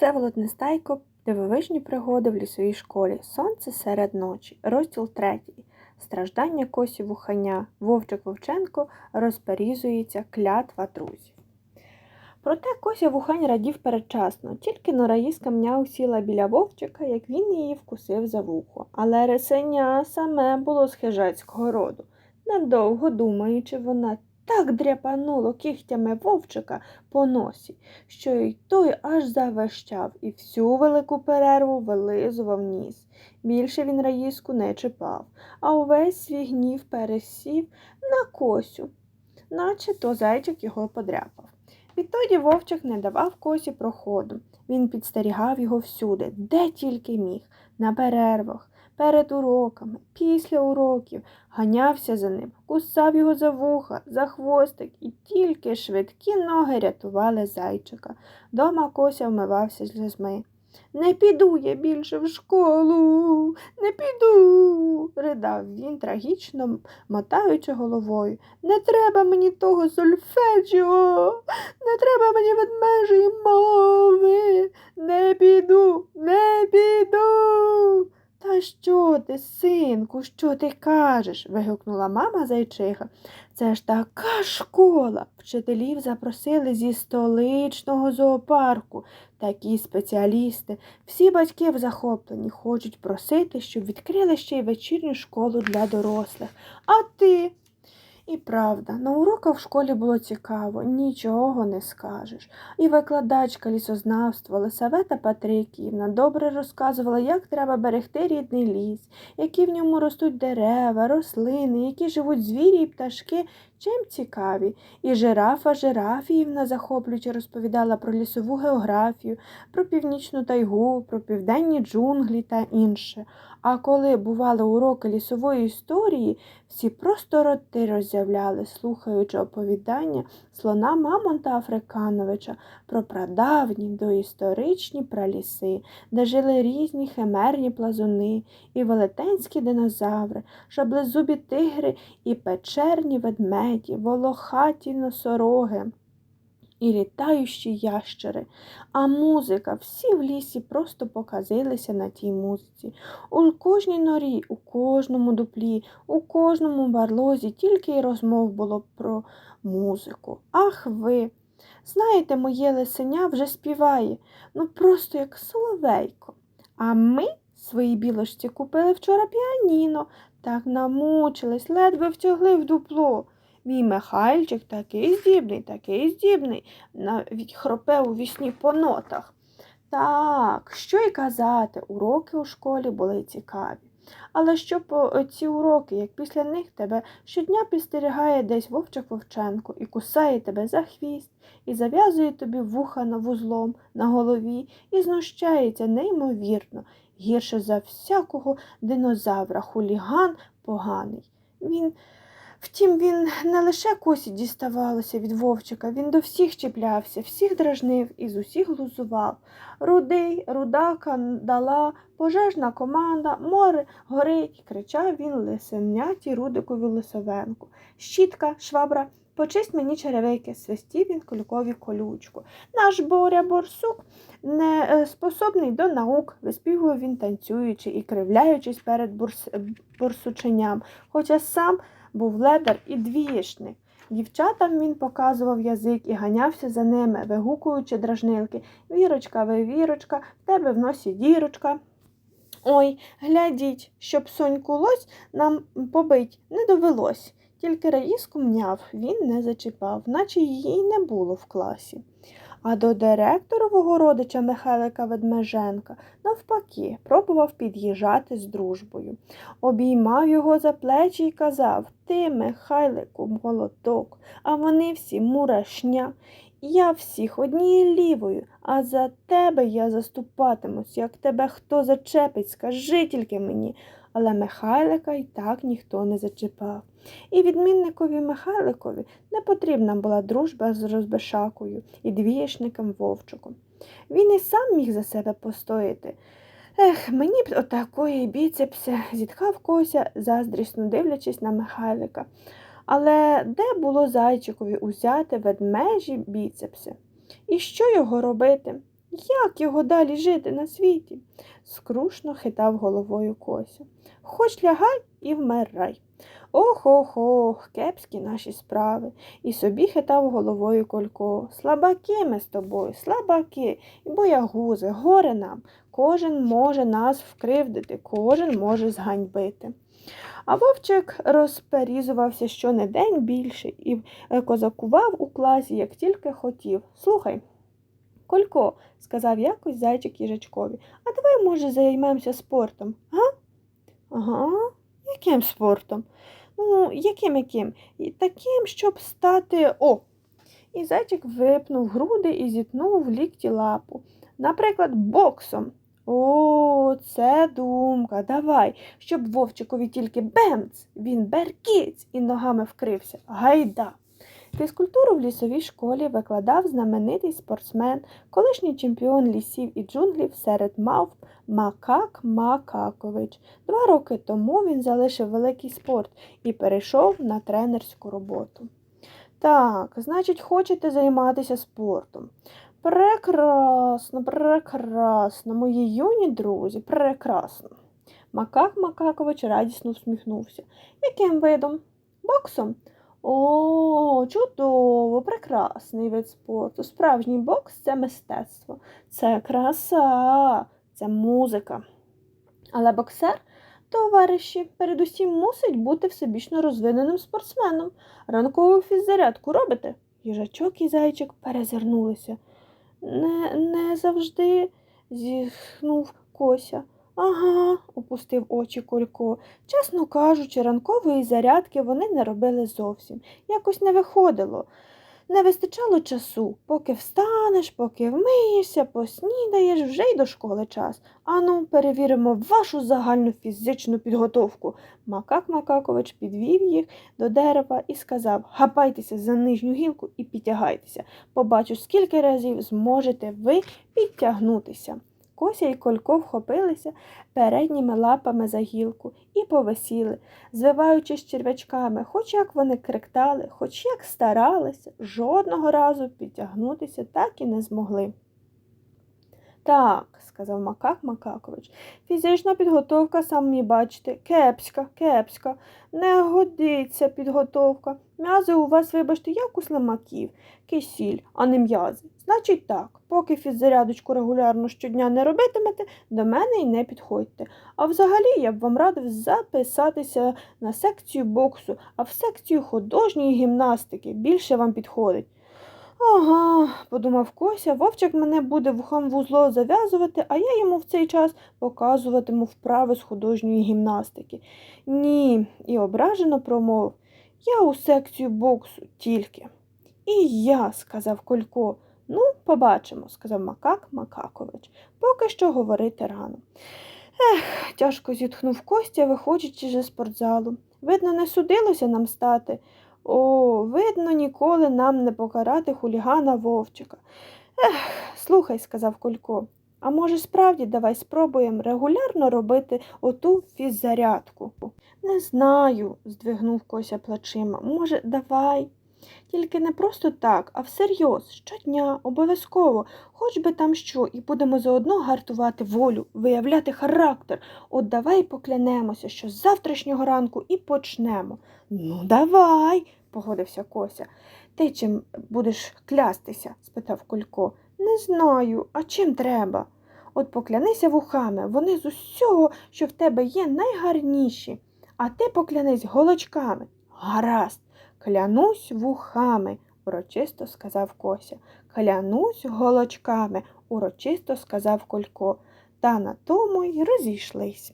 Всеволод Нестайко, дивовижні пригоди в лісовій школі, сонце серед ночі, розділ третій. Страждання косі вухання, Вовчик Вовченко розперізується клятва друзів. Проте Кося вухань радів передчасно, тільки Нораїска мняв сіла біля вовчика, як він її вкусив за вухо. Але рисеня саме було з хижацького роду. Недовго думаючи, вона так дряпануло кігтями вовчика по носі, що й той аж завещав і всю велику перерву вилизував ніс. Більше він раїску не чіпав, а увесь свій гнів пересів на косю, наче то зайчик його подряпав. Відтоді вовчик не давав косі проходу. Він підстерігав його всюди, де тільки міг, на перервах, перед уроками, після уроків, ганявся за ним, кусав його за вуха, за хвостик, і тільки швидкі ноги рятували зайчика. Дома кося вмивався з сльозми. Не піду я більше в школу, не піду, ридав він, трагічно мотаючи головою. Не треба мені того сольфеджіо, не треба мені ведмежої мови. Не піду, не піду. Та що ти, синку, що ти кажеш? вигукнула мама зайчиха. Це ж така школа. Вчителів запросили зі столичного зоопарку. Такі спеціалісти. Всі батьки в захопленні хочуть просити, щоб відкрили ще й вечірню школу для дорослих. А ти? І правда, на уроках в школі було цікаво, нічого не скажеш. І викладачка лісознавства Лисавета Патриківна добре розказувала, як треба берегти рідний ліс, які в ньому ростуть дерева, рослини, які живуть звірі і пташки, чим цікаві. І жирафа Жирафіївна захоплюючи розповідала про лісову географію, про північну тайгу, про південні джунглі та інше. А коли бували уроки лісової історії, всі просто роти роззявляли, слухаючи оповідання слона Мамонта Африкановича про прадавні доісторичні праліси, де жили різні химерні плазуни, і велетенські динозаври, шаблезубі тигри і печерні ведмеді, волохаті носороги і літаючі ящери, а музика, всі в лісі просто показилися на тій музиці. У кожній норі, у кожному дуплі, у кожному барлозі тільки й розмов було про музику. Ах ви! Знаєте, моє лисеня вже співає, ну просто як соловейко. А ми своїй білочці купили вчора піаніно, так намучились, ледве втягли в дупло. Мій Михайльчик такий здібний, такий здібний, навіть хропе у вісні по нотах. Так, що й казати, уроки у школі були цікаві. Але що по ці уроки, як після них тебе щодня підстерігає десь Вовчик Вовченко і кусає тебе за хвіст, і зав'язує тобі вуха на вузлом на голові, і знущається неймовірно, гірше за всякого динозавра, хуліган поганий. Він Втім, він не лише косі діставалося від вовчика, він до всіх чіплявся, всіх дражнив і з усіх глузував. Рудий, рудака дала, пожежна команда, море горить, кричав він лисенятій Рудикові Лисовенку. Щітка, швабра, почисть мені черевики, свистів він кулькові колючку. Наш боря борсук не е, способний до наук, виспівував він танцюючи і кривляючись перед бурс... борсученням, хоча сам був ледар і двієшник. Дівчатам він показував язик і ганявся за ними, вигукуючи дражнилки Вірочка, ви вірочка, в тебе в носі дірочка. Ой, глядіть, щоб соньку лось нам побить не довелось. Тільки раїску мняв, він не зачіпав, наче її не було в класі. А до директорового родича Михайлика Ведмеженка, навпаки, пробував під'їжджати з дружбою. Обіймав його за плечі і казав Ти, Михайлику, молоток, а вони всі мурашня. Я всіх однією лівою, а за тебе я заступатимусь, як тебе хто зачепить, скажи тільки мені. Але Михайлика й так ніхто не зачіпав. І відмінникові Михайликові не потрібна була дружба з розбишакою і двієшником Вовчиком. Він і сам міг за себе постояти. Ех, мені б отакої біцепси, зітхав Кося, заздрісно дивлячись на Михайлика. Але де було зайчикові узяти ведмежі біцепси? І що його робити? Як його далі жити на світі? скрушно хитав головою Кося. Хоч лягай і вмирай. Ох ох ох, кепські наші справи. І собі хитав головою Колько. Слабаки ми з тобою, слабаки, і боягузи, горе нам. Кожен може нас вкривдити, кожен може зганьбити. А вовчик розперізувався щонедень більше і козакував у класі, як тільки хотів. Слухай, Колько, сказав якось зайчик їжачкові, а давай, може, займемося спортом, га? Ага, яким спортом? Ну, яким яким? Таким, щоб стати О. І зайчик випнув груди і зітнув в лікті лапу. Наприклад, боксом. О, це думка. Давай, щоб вовчикові тільки бемц, він беркіць і ногами вкрився. Гайда. Фізкультуру в лісовій школі викладав знаменитий спортсмен, колишній чемпіон лісів і джунглів серед мавп Макак Макакович. Два роки тому він залишив великий спорт і перейшов на тренерську роботу. Так, значить, хочете займатися спортом. Прекрасно, прекрасно, мої юні друзі, прекрасно. Макак Макакович радісно всміхнувся. Яким видом? Боксом? О, чудово, прекрасний вид спорту. Справжній бокс це мистецтво, це краса, це музика. Але боксер, товариші, передусім мусить бути всебічно розвиненим спортсменом. Ранкову фіззарядку робите? Їжачок і зайчик перезирнулися. Не, не завжди, зітхнув Кося. Ага, опустив очі Колько. Чесно кажучи, ранкової зарядки вони не робили зовсім. Якось не виходило. Не вистачало часу, поки встанеш, поки вмиєшся, поснідаєш, вже й до школи час. Ану, перевіримо вашу загальну фізичну підготовку. Макак Макакович підвів їх до дерева і сказав Гапайтеся за нижню гілку і підтягайтеся. Побачу, скільки разів зможете ви підтягнутися. Кося і Колько вхопилися передніми лапами за гілку і повисіли, звиваючись черв'ячками, хоч як вони криктали, хоч як старалися, жодного разу підтягнутися так і не змогли. Так, сказав Макак Макакович, фізична підготовка, самі бачите, кепська, кепська, не годиться підготовка. М'язи у вас, вибачте, як у слимаків, кисіль, а не м'язи. Значить так, поки фіззарядочку регулярно щодня не робитимете, до мене й не підходьте. А взагалі я б вам радив записатися на секцію боксу, а в секцію художньої гімнастики більше вам підходить. Ага, подумав Кося, вовчик мене буде вухом вузло зав'язувати, а я йому в цей час показуватиму вправи з художньої гімнастики. Ні, і ображено промовив. Я у секцію боксу тільки. І я, сказав Колько. Ну, побачимо, сказав Макак Макакович. Поки що говорити рано. Ех, тяжко зітхнув Костя, виходячи зі спортзалу. Видно, не судилося нам стати. О, видно, ніколи нам не покарати хулігана вовчика. Ех, слухай, сказав Колько, а може, справді давай спробуємо регулярно робити оту фіззарядку? Не знаю, здвигнув Кося плачима. Може, давай. Тільки не просто так, а всерйоз, щодня, обов'язково, хоч би там що, і будемо заодно гартувати волю, виявляти характер. От давай поклянемося, що з завтрашнього ранку і почнемо. Ну, давай, погодився Кося. Ти чим будеш клястися? спитав Колько. Не знаю, а чим треба? От поклянися вухами, вони з усього, що в тебе є, найгарніші, а ти поклянись голочками. Гаразд. Клянусь вухами, урочисто сказав Кося. Клянусь голочками, урочисто сказав Колько. Та на тому й розійшлись.